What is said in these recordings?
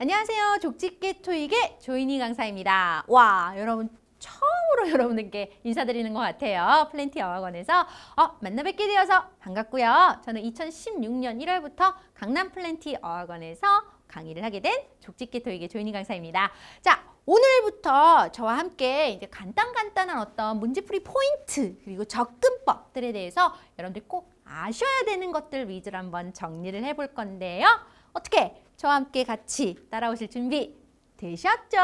안녕하세요. 족집게 토익의 조인희 강사입니다. 와, 여러분 처음으로 여러분들께 인사드리는 것 같아요. 플랜티 어학원에서 어, 만나 뵙게 되어서 반갑고요. 저는 2016년 1월부터 강남 플랜티 어학원에서 강의를 하게 된 족집게 토익의 조인희 강사입니다. 자, 오늘부터 저와 함께 이제 간단간단한 어떤 문제풀이 포인트 그리고 접근법들에 대해서 여러분들 꼭 아셔야 되는 것들 위주로 한번 정리를 해볼 건데요. 어떻게 저와 함께 같이 따라오실 준비 되셨죠?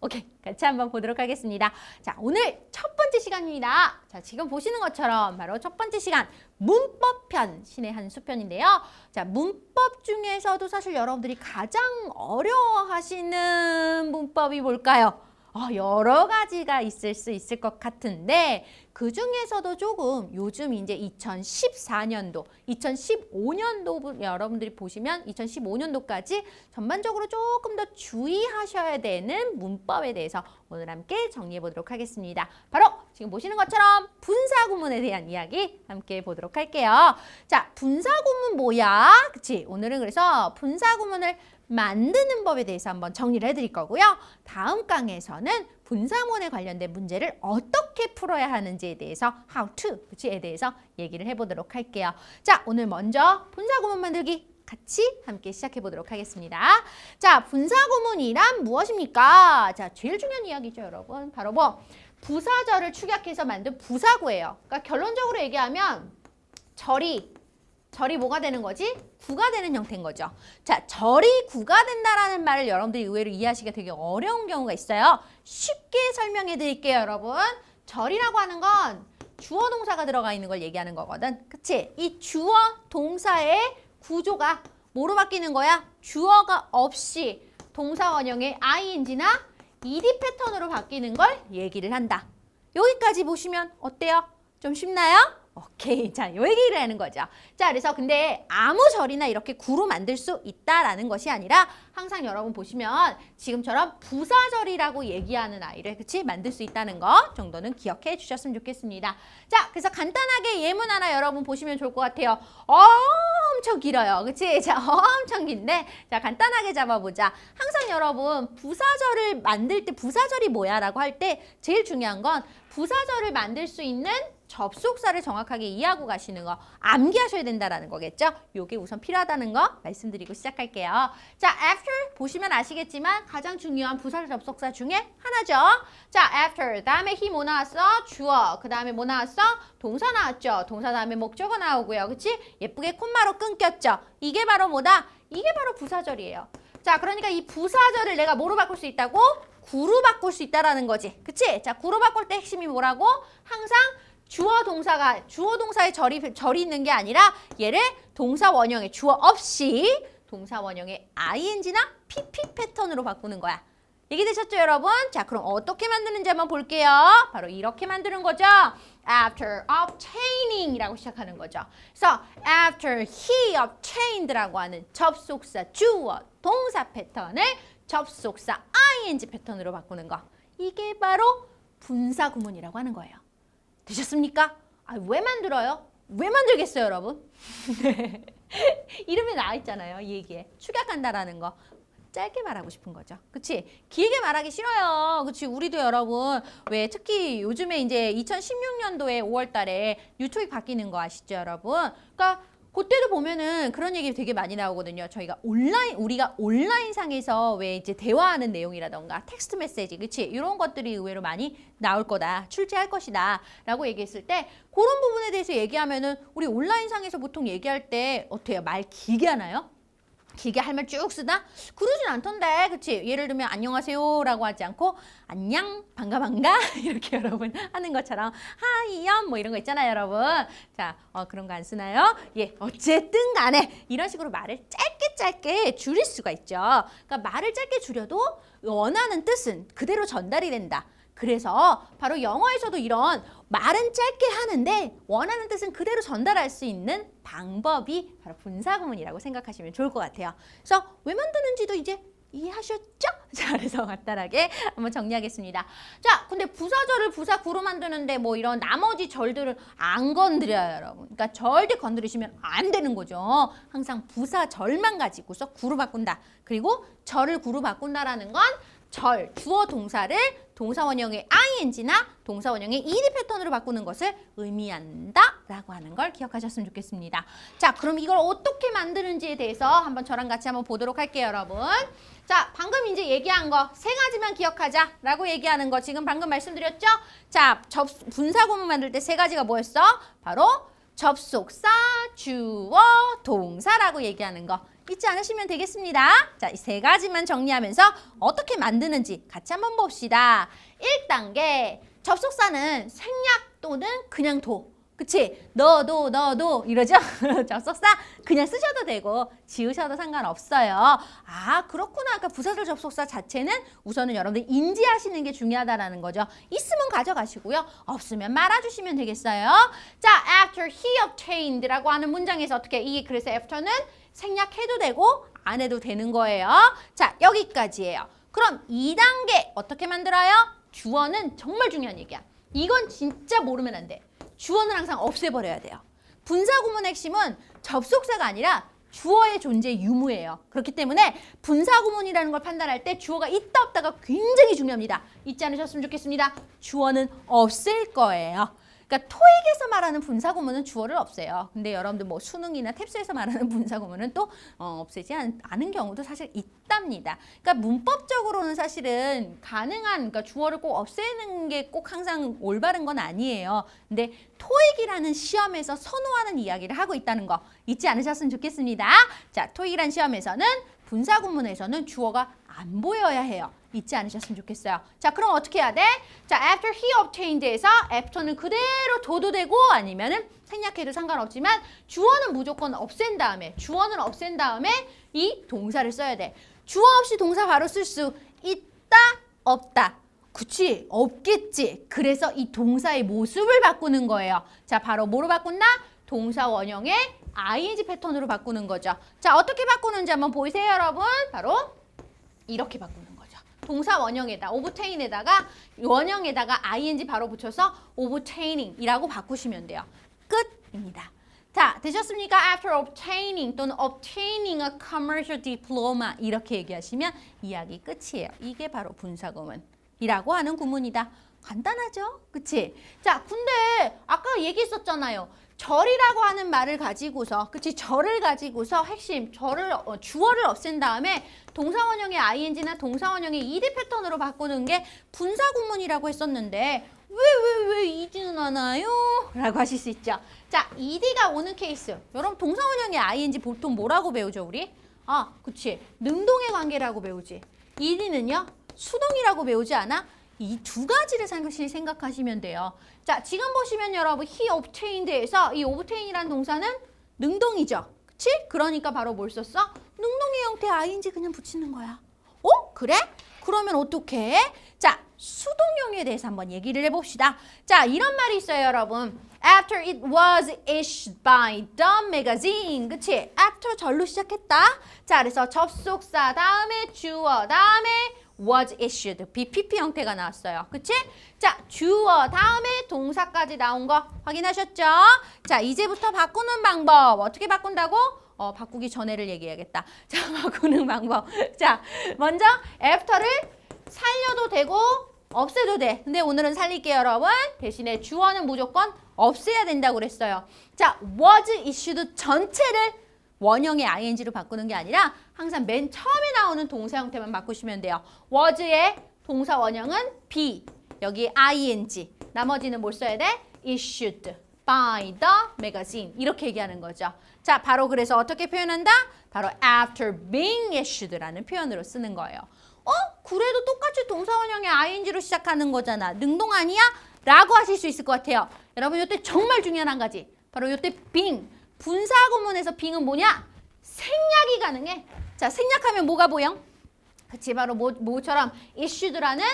오케이, 같이 한번 보도록 하겠습니다. 자, 오늘 첫 번째 시간입니다. 자, 지금 보시는 것처럼 바로 첫 번째 시간 문법편 신의 한 수편인데요. 자, 문법 중에서도 사실 여러분들이 가장 어려워하시는 문법이 뭘까요? 어, 여러 가지가 있을 수 있을 것 같은데 그 중에서도 조금 요즘 이제 2014년도, 2015년도 여러분들이 보시면 2015년도까지 전반적으로 조금 더 주의하셔야 되는 문법에 대해서 오늘 함께 정리해 보도록 하겠습니다. 바로 지금 보시는 것처럼 분사구문에 대한 이야기 함께 보도록 할게요. 자, 분사구문 뭐야? 그치? 오늘은 그래서 분사구문을 만드는 법에 대해서 한번 정리를 해드릴 거고요. 다음 강에서는 분사문에 관련된 문제를 어떻게 풀어야 하는지에 대해서 how to 그치에 대해서 얘기를 해보도록 할게요. 자, 오늘 먼저 분사구문 만들기 같이 함께 시작해 보도록 하겠습니다. 자, 분사구문이란 무엇입니까? 자, 제일 중요한 이야기죠, 여러분. 바로 뭐 부사절을 축약해서 만든 부사구예요. 그러니까 결론적으로 얘기하면 절이 절이 뭐가 되는 거지? 구가 되는 형태인 거죠. 자, 절이 구가 된다라는 말을 여러분들이 의외로 이해하시기가 되게 어려운 경우가 있어요. 쉽게 설명해 드릴게요, 여러분. 절이라고 하는 건 주어 동사가 들어가 있는 걸 얘기하는 거거든. 그치? 이 주어 동사의 구조가 뭐로 바뀌는 거야? 주어가 없이 동사 원형의 ing나 ed 패턴으로 바뀌는 걸 얘기를 한다. 여기까지 보시면 어때요? 좀 쉽나요? 오케이. 자, 요 얘기를 하는 거죠. 자, 그래서 근데 아무 절이나 이렇게 구로 만들 수 있다라는 것이 아니라 항상 여러분 보시면 지금처럼 부사절이라고 얘기하는 아이를 그치? 만들 수 있다는 거 정도는 기억해 주셨으면 좋겠습니다. 자, 그래서 간단하게 예문 하나 여러분 보시면 좋을 것 같아요. 엄청 길어요. 그치? 자, 엄청 긴데 자, 간단하게 잡아보자. 항상 여러분 부사절을 만들 때 부사절이 뭐야? 라고 할 때 제일 중요한 건 부사절을 만들 수 있는 접속사를 정확하게 이해하고 가시는 거 암기하셔야 된다라는 거겠죠? 요게 우선 필요하다는 거 말씀드리고 시작할게요. 자, after 보시면 아시겠지만 가장 중요한 부사 접속사 중에 하나죠. 자, after 다음에 he 뭐 나왔어? 주어. 그 다음에 뭐 나왔어? 동사 나왔죠. 동사 다음에 목적어 나오고요. 그치? 예쁘게 콤마로 끊겼죠. 이게 바로 뭐다? 이게 바로 부사절이에요. 자, 그러니까 이 부사절을 내가 뭐로 바꿀 수 있다고? 구로 바꿀 수 있다라는 거지. 그치? 자, 구로 바꿀 때 핵심이 뭐라고? 항상 주어 동사가 주어 동사의 절이 절이 있는 게 아니라 얘를 동사 원형의 주어 없이 동사 원형의 ing나 pp 패턴으로 바꾸는 거야. 얘기 되셨죠, 여러분? 자, 그럼 어떻게 만드는지 한번 볼게요. 바로 이렇게 만드는 거죠. After obtaining이라고 시작하는 거죠. 그래서 after he obtained라고 하는 접속사 주어 동사 패턴을 접속사 ing 패턴으로 바꾸는 거. 이게 바로 분사 구문이라고 하는 거예요. 되셨습니까? 아, 왜 만들어요? 왜 만들겠어요, 여러분? 네. 이름에 나와 있잖아요, 이 얘기에. 축약한다라는 거. 짧게 말하고 싶은 거죠. 그치? 길게 말하기 싫어요. 그치? 우리도 여러분, 왜 특히 요즘에 이제 2016년도에 5월 달에 뉴토익 바뀌는 거 아시죠, 여러분? 그러니까 그때도 보면은 그런 얘기 되게 많이 나오거든요. 저희가 온라인 우리가 온라인 상에서 왜 이제 대화하는 내용이라던가 텍스트 메시지, 그치? 이런 것들이 의외로 많이 나올 거다, 출제할 것이다라고 얘기했을 때 그런 부분에 대해서 얘기하면은 우리 온라인 상에서 보통 얘기할 때 어때요? 말 길게 하나요? 길게 할 말 쭉 쓰다? 그러진 않던데, 그치? 예를 들면 안녕하세요 라고 하지 않고 안녕, 반가 반가 이렇게 여러분 하는 것처럼 하이염 뭐 이런 거 있잖아요, 여러분. 자, 어, 그런 거 안 쓰나요? 예, 어쨌든 간에 이런 식으로 말을 짧게 짧게 줄일 수가 있죠. 그러니까 말을 짧게 줄여도 원하는 뜻은 그대로 전달이 된다. 그래서 바로 영어에서도 이런 말은 짧게 하는데 원하는 뜻은 그대로 전달할 수 있는 방법이 바로 분사구문이라고 생각하시면 좋을 것 같아요. 그래서 왜 만드는지도 이제 이해하셨죠? 자, 그래서 간단하게 한번 정리하겠습니다. 자, 근데 부사절을 부사구로 만드는데 뭐 이런 나머지 절들을 안 건드려요, 여러분. 그러니까 절대 건드리시면 안 되는 거죠. 항상 부사절만 가지고서 구로 바꾼다. 그리고 절을 구로 바꾼다라는 건 절, 주어 동사를 동사 원형의 ing나 동사 원형의 ed 패턴으로 바꾸는 것을 의미한다라고 하는 걸 기억하셨으면 좋겠습니다. 자, 그럼 이걸 어떻게 만드는지에 대해서 한번 저랑 같이 한번 보도록 할게요, 여러분. 자, 방금 이제 얘기한 거 세 가지만 기억하자라고 얘기하는 거 지금 방금 말씀드렸죠? 자, 접 분사 구문 만들 때 세 가지가 뭐였어? 바로 접속사, 주어, 동사라고 얘기하는 거. 잊지 않으시면 되겠습니다. 자, 이 세 가지만 정리하면서 어떻게 만드는지 같이 한번 봅시다. 1단계. 접속사는 생략 또는 그냥 도. 그치? 너도, 너도 이러죠? 접속사 그냥 쓰셔도 되고 지우셔도 상관없어요. 아, 그렇구나. 그러니까 부사절 접속사 자체는 우선은 여러분들 인지하시는 게 중요하다라는 거죠. 있으면 가져가시고요. 없으면 말아주시면 되겠어요. 자, after he obtained라고 하는 문장에서 어떻게 이 그래서 after는 생략해도 되고 안 해도 되는 거예요. 자, 여기까지예요. 그럼 2단계 어떻게 만들어요? 주어는 정말 중요한 얘기야. 이건 진짜 모르면 안 돼. 주어는 항상 없애버려야 돼요. 분사 구문의 핵심은 접속사가 아니라 주어의 존재 유무예요. 그렇기 때문에 분사 구문이라는 걸 판단할 때 주어가 있다 없다가 굉장히 중요합니다. 잊지 않으셨으면 좋겠습니다. 주어는 없앨 거예요. 그러니까 토익에서 말하는 분사 구문은 주어를 없애요. 근데 여러분들 뭐 수능이나 탭스에서 말하는 분사 구문은 또 어, 없애지 않, 않은 경우도 사실 있답니다. 그러니까 문법적으로는 사실은 가능한 그러니까 주어를 꼭 없애는 게 꼭 항상 올바른 건 아니에요. 근데 토익이라는 시험에서 선호하는 이야기를 하고 있다는 거 잊지 않으셨으면 좋겠습니다. 자, 토익이라는 시험에서는 분사 구문에서는 주어가 안 보여야 해요. 잊지 않으셨으면 좋겠어요. 자, 그럼 어떻게 해야 돼? 자, after he obtained에서 after는 그대로 둬도 되고 아니면은 생략해도 상관없지만 주어는 무조건 없앤 다음에 주어는 없앤 다음에 이 동사를 써야 돼. 주어 없이 동사 바로 쓸 수 있다 없다. 그치 없겠지. 그래서 이 동사의 모습을 바꾸는 거예요. 자, 바로 뭐로 바꾼다? 동사 원형의 ing 패턴으로 바꾸는 거죠. 자, 어떻게 바꾸는지 한번 보이세요, 여러분? 바로 이렇게 바꾸는 거죠. 동사 원형에다 obtain에다가 원형에다가 ing 바로 붙여서 obtaining이라고 바꾸시면 돼요. 끝입니다. 자, 되셨습니까? After obtaining 또는 obtaining a commercial diploma 이렇게 얘기하시면 이야기 끝이에요. 이게 바로 분사 구문이라고 하는 구문이다. 간단하죠? 그치? 자, 근데 아까 얘기했었잖아요. 절이라고 하는 말을 가지고서 그치 절을 가지고서 핵심 절을 어, 주어를 없앤 다음에 동사원형의 ing나 동사원형의 ed 패턴으로 바꾸는 게 분사 구문이라고 했었는데 왜 왜왜안 와요? 라고 하실 수 있죠. 자, ed가 오는 케이스. 여러분 동사원형의 ing 보통 뭐라고 배우죠, 우리? 아, 그치. 능동의 관계라고 배우지. ed는요? 수동이라고 배우지 않아? 이 두 가지를 사실 생각하시면 돼요. 자, 지금 보시면 여러분 he obtained에서 이 obtain이라는 동사는 능동이죠. 그치? 그러니까 바로 뭘 썼어? 능동의 형태 ing 그냥 붙이는 거야. 어? 그래? 그러면 어떻게? 자, 수동형에 대해서 한번 얘기를 해봅시다. 자, 이런 말이 있어요, 여러분. After it was issued by the magazine. 그치? After 절로 시작했다. 자, 그래서 접속사 다음에 주어 다음에 was issued. BPP 형태가 나왔어요. 그치? 자, 주어 다음에 동사까지 나온 거 확인하셨죠? 자, 이제부터 바꾸는 방법. 어떻게 바꾼다고? 어, 바꾸기 전에를 얘기해야겠다. 자, 바꾸는 방법. 자, 먼저 after를 살려도 되고 없애도 돼. 근데 오늘은 살릴게요, 여러분. 대신에 주어는 무조건 없애야 된다고 그랬어요. 자, was issued 전체를 원형의 ing로 바꾸는 게 아니라 항상 맨 처음에 나오는 동사 형태만 바꾸시면 돼요. was의 동사 원형은 be, 여기 ing. 나머지는 뭘 써야 돼? issued by the magazine. 이렇게 얘기하는 거죠. 자, 바로 그래서 어떻게 표현한다? 바로 after being issued라는 표현으로 쓰는 거예요. 어? 그래도 똑같이 동사 원형의 ing로 시작하는 거잖아. 능동 아니야? 라고 하실 수 있을 것 같아요. 여러분 이때 정말 중요한 한 가지. 바로 이때 being. 분사 구문에서 being은 뭐냐? 생략이 가능해. 자, 생략하면 뭐가 보여? 그치 바로 뭐, 뭐처럼 issued라는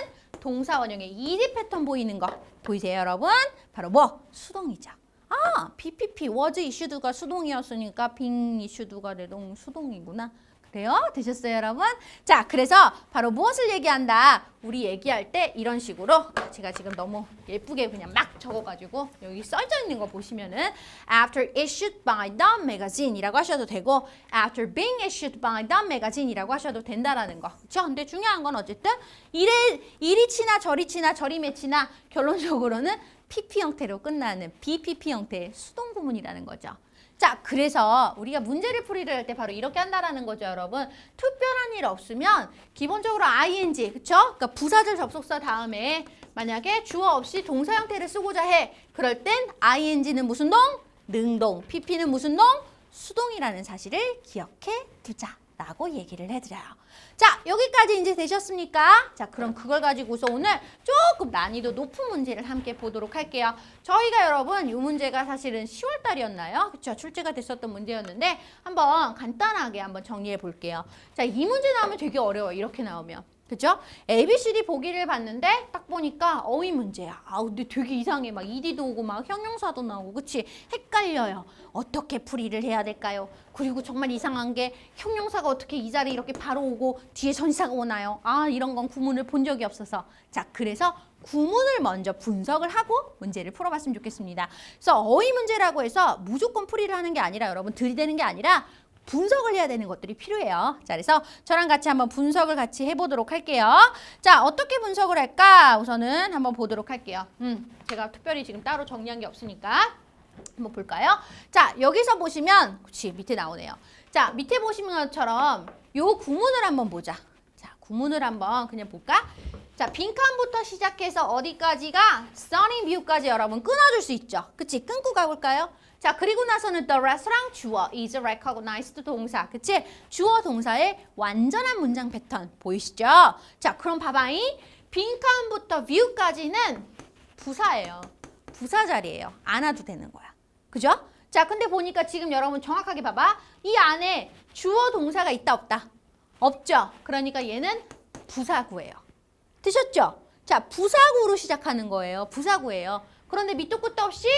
동사 원형의 ed 패턴 보이는 거 보이세요 여러분? 바로 뭐? 수동이죠. 아, BPP was issued가 수동이었으니까 being issued가 내동 수동이구나. 그래요? 되셨어요, 여러분? 자, 그래서 바로 무엇을 얘기한다? 우리 얘기할 때 이런 식으로 제가 지금 너무 예쁘게 그냥 막 적어가지고 여기 써져 있는 거 보시면은 after issued by the magazine이라고 하셔도 되고 after being issued by the magazine이라고 하셔도 된다라는 거. 그렇죠? 근데 중요한 건 어쨌든 이래 이리 치나 저리 치나 저리 매치나 결론적으로는 PP 형태로 끝나는 BPP 형태의 수동 구문이라는 거죠. 자, 그래서 우리가 문제를 풀이를 할 때 바로 이렇게 한다라는 거죠, 여러분. 특별한 일 없으면 기본적으로 ing, 그쵸? 그러니까 부사절 접속사 다음에 만약에 주어 없이 동사 형태를 쓰고자 해. 그럴 땐 ing는 무슨 동? 능동. pp는 무슨 동? 수동이라는 사실을 기억해 두자 라고 얘기를 해드려요. 자, 여기까지 이제 되셨습니까? 자, 그럼 그걸 가지고서 오늘 조금 난이도 높은 문제를 함께 보도록 할게요. 저희가 여러분, 이 문제가 사실은 10월 달이었나요? 그쵸? 출제가 됐었던 문제였는데 한번 간단하게 한번 정리해 볼게요. 자, 이 문제 나오면 되게 어려워요. 이렇게 나오면. 그죠? ABCD 보기를 봤는데 딱 보니까 어휘 문제야. 아 근데 되게 이상해. 막 ED도 오고 막 형용사도 나오고 그치? 헷갈려요. 어떻게 풀이를 해야 될까요? 그리고 정말 이상한 게 형용사가 어떻게 이 자리에 이렇게 바로 오고 뒤에 전사가 오나요? 아 이런 건 구문을 본 적이 없어서 자 그래서 구문을 먼저 분석을 하고 문제를 풀어봤으면 좋겠습니다. 그래서 어휘 문제라고 해서 무조건 풀이를 하는 게 아니라 여러분 들이대는 게 아니라 분석을 해야 되는 것들이 필요해요. 자, 그래서 저랑 같이 한번 분석을 같이 해보도록 할게요. 자, 어떻게 분석을 할까? 우선은 한번 보도록 할게요. 음, 제가 특별히 지금 따로 정리한 게 없으니까 한번 볼까요? 자, 여기서 보시면, 그치, 밑에 나오네요. 자, 밑에 보시는 것처럼 요 구문을 한번 보자. 자, 구문을 한번 그냥 볼까? 자, 빈칸부터 시작해서 어디까지가 stunning view까지 여러분 끊어줄 수 있죠. 그치? 끊고 가볼까요? 자, 그리고 나서는 the restaurant 주어 is recognized 동사. 그치? 주어 동사의 완전한 문장 패턴 보이시죠? 자, 그럼 봐봐잉. 빈칸부터 view까지는 부사예요. 부사 자리예요. 안 와도 되는 거야. 그죠? 자, 근데 보니까 지금 여러분 정확하게 봐봐. 이 안에 주어 동사가 있다 없다? 없죠. 그러니까 얘는 부사구예요. 드셨죠? 자, 부사구로 시작하는 거예요. 부사구예요. 그런데 밑도 끝도 없이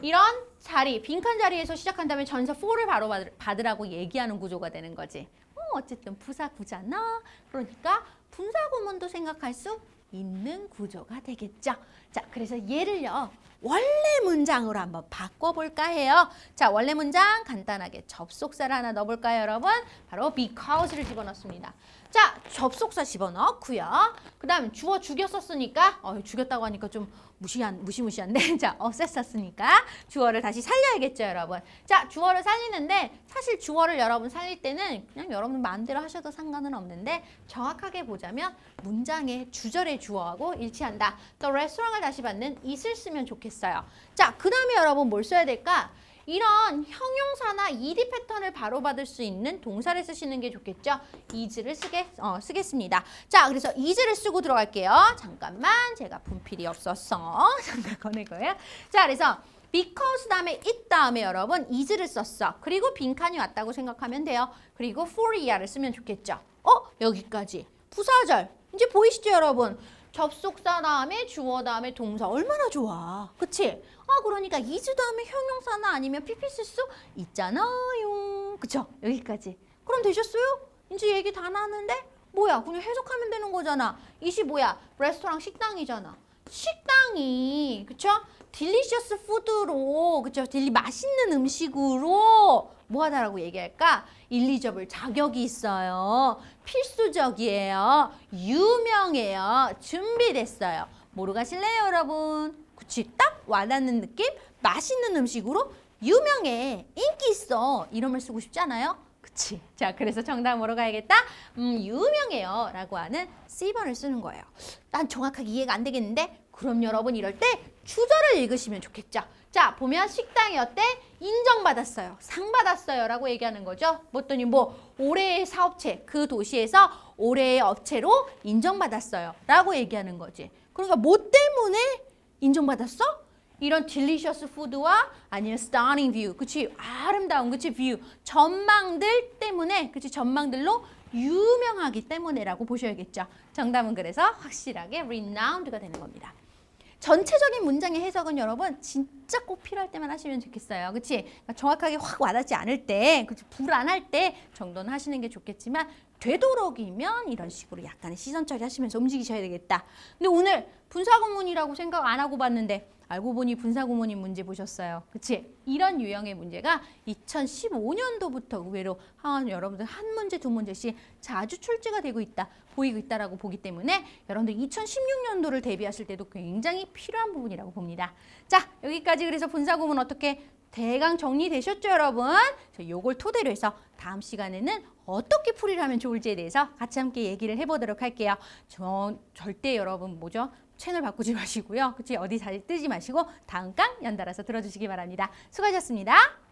이런 자리, 빈칸 자리에서 시작한다면 전사 4를 바로 받으- 받으라고 얘기하는 구조가 되는 거지. 어, 어쨌든 부사구잖아. 그러니까 분사구문도 생각할 수 있는 구조가 되겠죠. 자, 그래서 얘를요. 원래 문장으로 한번 바꿔볼까 해요. 자, 원래 문장 간단하게 접속사를 하나 넣어볼까요, 여러분? 바로 because를 집어넣습니다. 자, 접속사 집어넣고요. 그 다음 주어 죽였었으니까 어, 죽였다고 하니까 좀 무시한 무시무시한데 자, 없앴었으니까 주어를 다시 살려야겠죠, 여러분. 자, 주어를 살리는데 사실 주어를 여러분 살릴 때는 그냥 여러분 마음대로 하셔도 상관은 없는데 정확하게 보자면 문장의 주절의 주어하고 일치한다. 또 레스토랑을 다시 받는 it을 쓰면 좋겠 어요. 자, 그 다음에 여러분 뭘 써야 될까? 이런 형용사나 ed 패턴을 바로 받을 수 있는 동사를 쓰시는 게 좋겠죠. is를 쓰게, 어, 쓰겠습니다. 자, 그래서 is를 쓰고 들어갈게요. 잠깐만, 제가 분필이 없었어. 잠깐 꺼내고요. 자, 그래서 because 다음에 it 다음에 여러분 is를 썼어. 그리고 빈칸이 왔다고 생각하면 돼요. 그리고 for i를 쓰면 좋겠죠. 어? 여기까지. 부사절. 이제 보이시죠, 여러분? 접속사 다음에 주어 다음에 동사 얼마나 좋아. 그치? 아 그러니까 이주 다음에 형용사나 아니면 PP 쓸 수 있잖아요. 그쵸? 여기까지. 그럼 되셨어요? 이제 얘기 다 나왔는데 뭐야 그냥 해석하면 되는 거잖아. 이시 뭐야? 레스토랑 식당이잖아. 식당이 그쵸? 딜리셔스 푸드로 그쵸? 딜리 맛있는 음식으로 뭐 하다라고 얘기할까? 일리저블 자격이 있어요. 필수적이에요. 유명해요. 준비됐어요. 뭐로 가실래요, 여러분? 그치? 딱 와닿는 느낌? 맛있는 음식으로 유명해. 인기 있어. 이름을 쓰고 싶지 않아요? 그치? 자, 그래서 정답 뭐로 가야겠다? 음, 유명해요. 라고 하는 C번을 쓰는 거예요. 난 정확하게 이해가 안 되겠는데? 그럼 여러분 이럴 때 주절을 읽으시면 좋겠죠. 자, 보면 식당이 어때? 인정받았어요. 상 받았어요. 라고 얘기하는 거죠. 뭐더니 뭐 올해의 사업체, 그 도시에서 올해의 업체로 인정받았어요. 라고 얘기하는 거지. 그러니까 뭐 때문에 인정받았어? 이런 딜리셔스 푸드와 아니면 stunning view, 그치? 아름다운, 그치? 뷰, 전망들 때문에, 그치? 전망들로 유명하기 때문에라고 보셔야겠죠. 정답은 그래서 확실하게 renowned가 되는 겁니다. 전체적인 문장의 해석은 여러분 진짜 꼭 필요할 때만 하시면 좋겠어요. 그치? 그러니까 정확하게 확 와닿지 않을 때, 그치? 불안할 때 정도는 하시는 게 좋겠지만 되도록이면 이런 식으로 약간의 시선 처리하시면서 움직이셔야 되겠다. 근데 오늘 분사구문이라고 생각 안 하고 봤는데 알고 보니 분사구문인 문제 보셨어요. 그치? 이런 유형의 문제가 2015년도부터 의외로 한 여러분들 한 문제 두 문제씩 자주 출제가 되고 있다, 보이고 있다라고 보기 때문에 여러분들 2016년도를 대비하실 때도 굉장히 필요한 부분이라고 봅니다. 자, 여기까지 그래서 분사구문 어떻게 대강 정리되셨죠, 여러분? 저 요걸 토대로 해서 다음 시간에는 어떻게 풀이를 하면 좋을지에 대해서 같이 함께 얘기를 해보도록 할게요. 저 절대 여러분 뭐죠? 채널 바꾸지 마시고요. 그치? 어디 잘 뜨지 마시고 다음 강 연달아서 들어주시기 바랍니다. 수고하셨습니다.